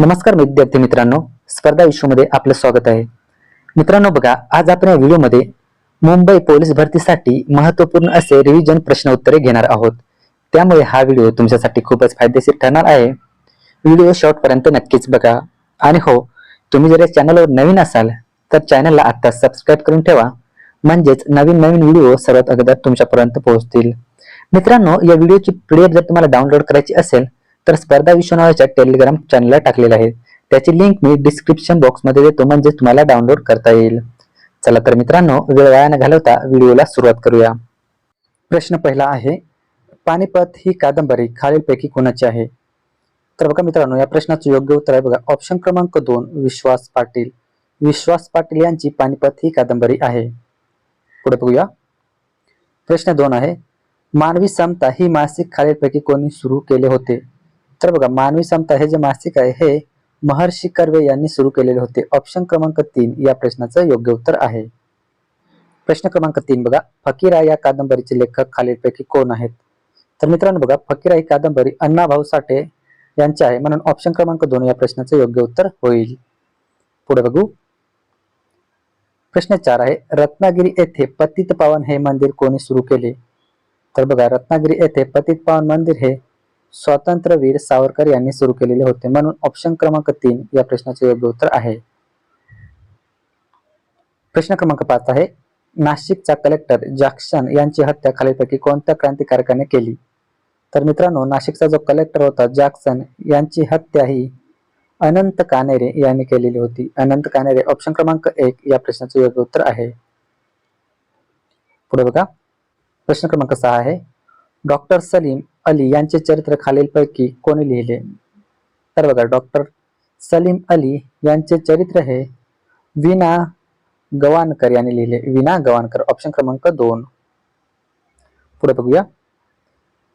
नमस्कार विद्यार्थी मित्रांनो स्पर्धा विश्वमध्ये आपलं स्वागत आहे. मित्रांनो बघा आज आपण या व्हिडिओमध्ये मुंबई पोलीस भरतीसाठी महत्त्वपूर्ण असे रिव्हिजन प्रश्न उत्तरे घेणार आहोत. त्यामुळे हा व्हिडिओ तुमच्यासाठी खूपच फायदेशीर ठरणार आहे. व्हिडिओ शॉर्टपर्यंत नक्कीच बघा. आणि हो तुम्ही जर या चॅनलवर नवीन असाल तर चॅनलला आत्ता सबस्क्राईब करून ठेवा. म्हणजेच नवीन नवीन व्हिडिओ सर्वात अगोदर तुमच्यापर्यंत पोहोचतील. मित्रांनो या व्हिडिओची पीडीएफ जर तुम्हाला डाउनलोड करायची असेल तर स्पर्धा विश्व नावाच्या टेलिग्राम चॅनलला टाकलेला आहे. त्याची लिंक मी डिस्क्रिप्शन बॉक्समध्ये देतो म्हणजे तुम्हाला डाउनलोड करता येईल. चला तर मित्रांनो वेळ वाया न घालवता व्हिडिओला सुरुवात करूया. प्रश्न पहिला आहे पानिपत ही कादंबरी खालीलपैकी कोणाची आहे? तर बघा मित्रांनो या प्रश्नाचं योग्य उत्तर आहे बघा. ऑप्शन क्रमांक दोन विश्वास पाटील. विश्वास पाटील यांची पानिपत ही कादंबरी आहे. पुढे बघूया. प्रश्न दोन आहे मानवी समता ही मासिक खालीलपैकी कोणी सुरू केले होते? तर बघा मानवी समता हे जे मासिक आहे हे महर्षी कर्वे यांनी सुरू केलेले होते. ऑप्शन क्रमांक तीन या प्रश्नाचं योग्य उत्तर आहे. प्रश्न क्रमांक तीन बघा फकीरा या कादंबरीचे लेखक खालीलपैकी कोण आहेत? तर मित्रांनो बघा फकीरा ही कादंबरी अण्णाभाऊ साठे यांची आहे. म्हणून ऑप्शन क्रमांक दोन या प्रश्नाचं योग्य उत्तर होईल. पुढे बघू. प्रश्न चार आहे रत्नागिरी येथे पतित पावन हे मंदिर कोणी सुरू केले? तर बघा रत्नागिरी येथे पतित पावन मंदिर हे स्वातंत्र्यवीर सावरकर यांनी सुरू केलेले होते. म्हणून ऑप्शन क्रमांक तीन या प्रश्नाचे योग्य उत्तर आहे. प्रश्न क्रमांक पाच आहे. नाशिकचा कलेक्टर जॅक्सन यांची हत्या खालीलपैकी कोणत्या क्रांतिकारकाने केली? तर मित्रांनो नाशिकचा जो कलेक्टर होता जॅक्सन यांची हत्या ही अनंत कानेरे यांनी केलेली होती. अनंत कानेरे ऑप्शन क्रमांक एक या प्रश्नाचे योग्य उत्तर आहे. पुढे बघा. प्रश्न क्रमांक सहा आहे. डॉक्टर सलीम अली यांचे चरित्र खालीलपैकी कोणी लिहिले? तर बघा डॉक्टर सलीम अली यांचे चरित्र हे विना गवानकर यांनी लिहिले. विना गवानकर ऑप्शन क्रमांक दोन. पुढे बघूया.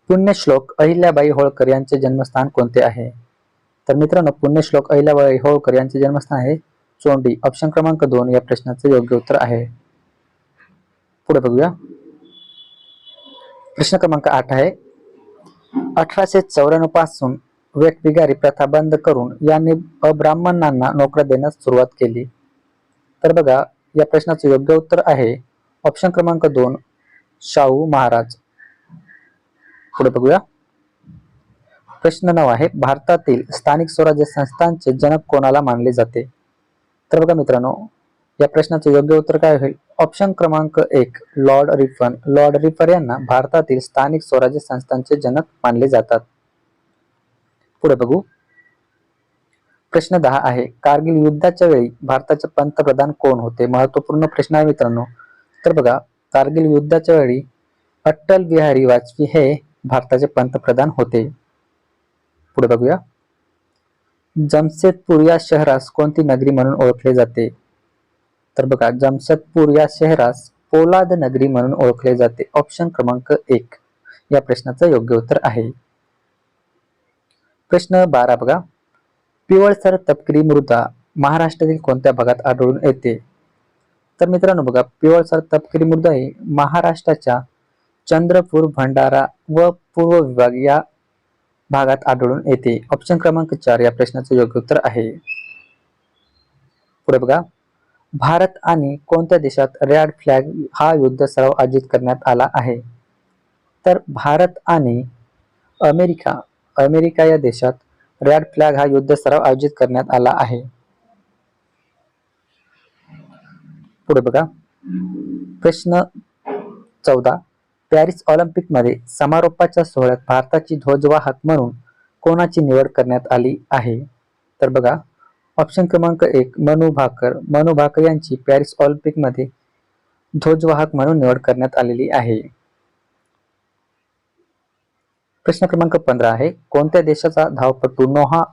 पुण्यश्लोक अहिल्याबाई होळकर यांचे जन्मस्थान कोणते आहे? तर मित्रांनो पुण्यश्लोक अहिल्याबाई होळकर यांचे जन्मस्थान आहे चोंडी. ऑप्शन क्रमांक दोन या प्रश्नाचे योग्य उत्तर आहे. पुढे बघूया. प्रश्न क्रमांक आठ आहे. अठराशे चौऱ्याण्णवपासून वेठबिगारी प्रथा बंद करून यांनी अब्राह्मणांना नोकऱ्या देण्यास सुरुवात केली. तर बघा या प्रश्नाचं योग्य उत्तर आहे ऑप्शन क्रमांक दोन शाहू महाराज. पुढे बघूया. प्रश्न नाव आहे भारतातील स्थानिक स्वराज्य संस्थांचे जनक कोणाला मानले जाते? तर बघा मित्रांनो या प्रश्नाचे योग्य उत्तर काय होईल? ऑप्शन क्रमांक एक लॉर्ड रिफन लॉर्ड रिफर यांना भारतातील स्थानिक स्वराज्य संस्थांचे जनक मानले जातात. पुढे बघू. प्रश्न दहा आहे. कारगिल युद्धाच्या वेळी भारताचे पंतप्रधान कोण होते? महत्त्वपूर्ण प्रश्न आहे मित्रांनो. तर बघा कारगिल युद्धाच्या वेळी अटल बिहारी वाजपेयी हे भारताचे पंतप्रधान होते. पुढे बघूया. जमशेदपूर या शहरास कोणती नगरी म्हणून ओळखले जाते? तर बघा जमशेदपूर या शहरास पोलाद नगरी म्हणून ओळखले जाते. ऑप्शन क्रमांक एक. या प्रश्नाचं योग्य उत्तर आहे. प्रश्न बारा बघा. पिवळसर तपकिरी मृदा महाराष्ट्रातील कोणत्या भागात आढळून येते? तर मित्रांनो बघा पिवळसर तपकिरी मृदा ही महाराष्ट्राच्या चंद्रपूर भंडारा व पूर्व विभाग या भागात आढळून येते. ऑप्शन क्रमांक चार या प्रश्नाचं योग्य उत्तर आहे. पुढे बघा. भारत आणि कोणत्या देशात रेड फ्लॅग हा युद्ध सराव आयोजित करण्यात आला आहे? तर भारत आणि अमेरिका अमेरिका या देशात रेड फ्लॅग हा युद्ध सराव आयोजित करण्यात आला आहे. पुढे बघा. प्रश्न चौदा. पॅरिस ऑलिम्पिकमध्ये समारोपाच्या सोहळ्यात भारताची ध्वजवाहक म्हणून कोणाची निवड करण्यात आली आहे? तर बघा. ऑप्शन क्रमांक एक मनु भाकर. मनु भाकर यांची पॅरिस ऑलिम्पिकमध्ये ध्वजवाहक म्हणून निवड करण्यात आलेली आहे. प्रश्न क्रमांक पंधरा आहे. कोणत्या देशाचा धावपटू नोहा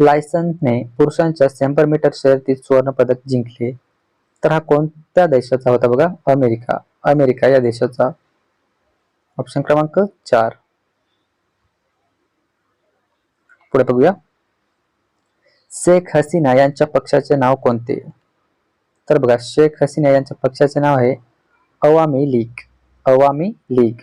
लायसनने पुरुषांच्या शंभर मीटर शर्यतीत सुवर्ण पदक जिंकले? तर हा कोणत्या देशाचा होता बघा? अमेरिका. अमेरिका या देशाचा. ऑप्शन क्रमांक चार. पुढे बघूया. शेख हसीना यांच्या पक्षाचे नाव कोणते? तर बघा शेख हसीना यांच्या पक्षाचे नाव आहे अवामी लीग. अवामी लीग.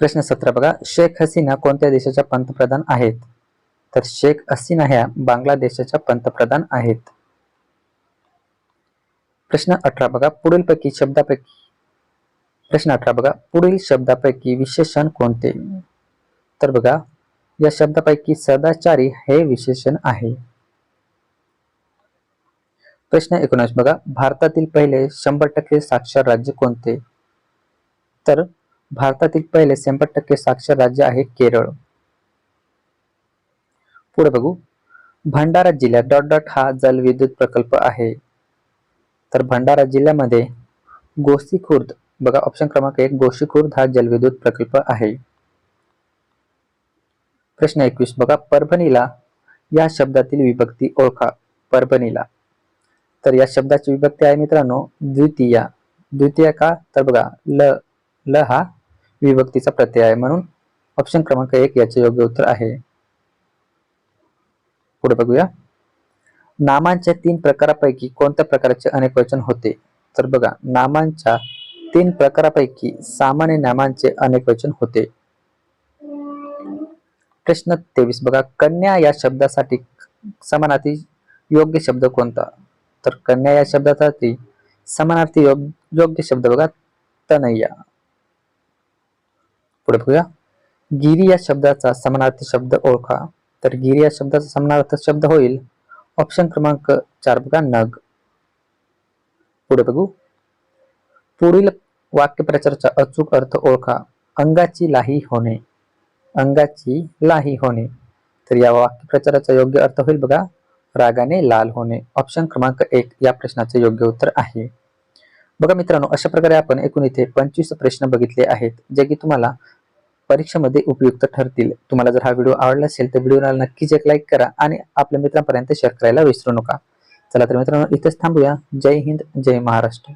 प्रश्न सतरा बघा शेख हसीना कोणत्या देशाच्या पंतप्रधान आहेत? तर शेख हसीना ह्या बांगलादेशाच्या पंतप्रधान आहेत. प्रश्न अठरा बघा पुढीलपैकी शब्दापैकी. प्रश्न अठरा बघा पुढील शब्दापैकी विशेषण कोणते? तर बघा या शब्दापैकी सदाचारी हे विशेषण आहे. प्रश्न एकोणीस बघा भारतातील पहिले शंभर टक्के साक्षर राज्य कोणते? तर भारतातील पहिले शंभर टक्के साक्षर राज्य आहे केरळ. पुढे बघू. भंडारा जिल्ह्यात डॉट डॉट हा जलविद्युत प्रकल्प आहे. तर भंडारा जिल्ह्यामध्ये गोसीखुर्द बघा ऑप्शन क्रमांक एक गोसीखुर्द हा जलविद्युत प्रकल्प आहे. प्रश्न एकवीस. बघा परभणीला या शब्दातील विभक्ती ओळखा. परभणीला. तर या शब्दाची विभक्ती आहे मित्रांनो द्वितीय. द्वितीय का? तर बघा ल ल हा विभक्तीचा प्रत्यय आहे म्हणून ऑप्शन क्रमांक एक याचे योग्य उत्तर आहे. पुढे बघूया. नामांच्या तीन प्रकारापैकी कोणत्या प्रकारचे अनेक वचन होते? तर बघा नामांच्या तीन प्रकारापैकी सामान्य नामांचे अनेक वचन होते. प्रश्न तेवीस बघा कन्या या शब्दासाठी समानार्थी योग्य शब्द कोणता? तर कन्या या शब्दासाठी समानार्थी योग- योग्य शब्द बघा तनय्या. पुढे बघूया. गिरी या शब्दाचा समानार्थी शब्द ओळखा. तर गिरी या शब्दाचा समानार्थ शब्द होईल ऑप्शन क्रमांक चार बघा नग. पुढे बघू. पुढील वाक्यप्रचाराचा अचूक अर्थ ओळखा. अंगाची लाही होणे. अंगाची लाही होणे. तर या वाक्यप्रचाराचा योग्य अर्थ होईल बघा. रागाने लाल होणे. ऑप्शन क्रमांक एक या प्रश्नाचे योग्य उत्तर आहे. बघा मित्रांनो अशा प्रकारे आपण एकूण इथे पंचवीस प्रश्न बघितले आहेत जे की तुम्हाला परीक्षेमध्ये उपयुक्त ठरतील. तुम्हाला जर हा व्हिडिओ आवडला असेल तर व्हिडिओला नक्कीच एक लाईक करा आणि आपल्या मित्रांपर्यंत शेअर करायला विसरू नका. चला तर मित्रांनो इथेच थांबूया. जय हिंद जय महाराष्ट्र.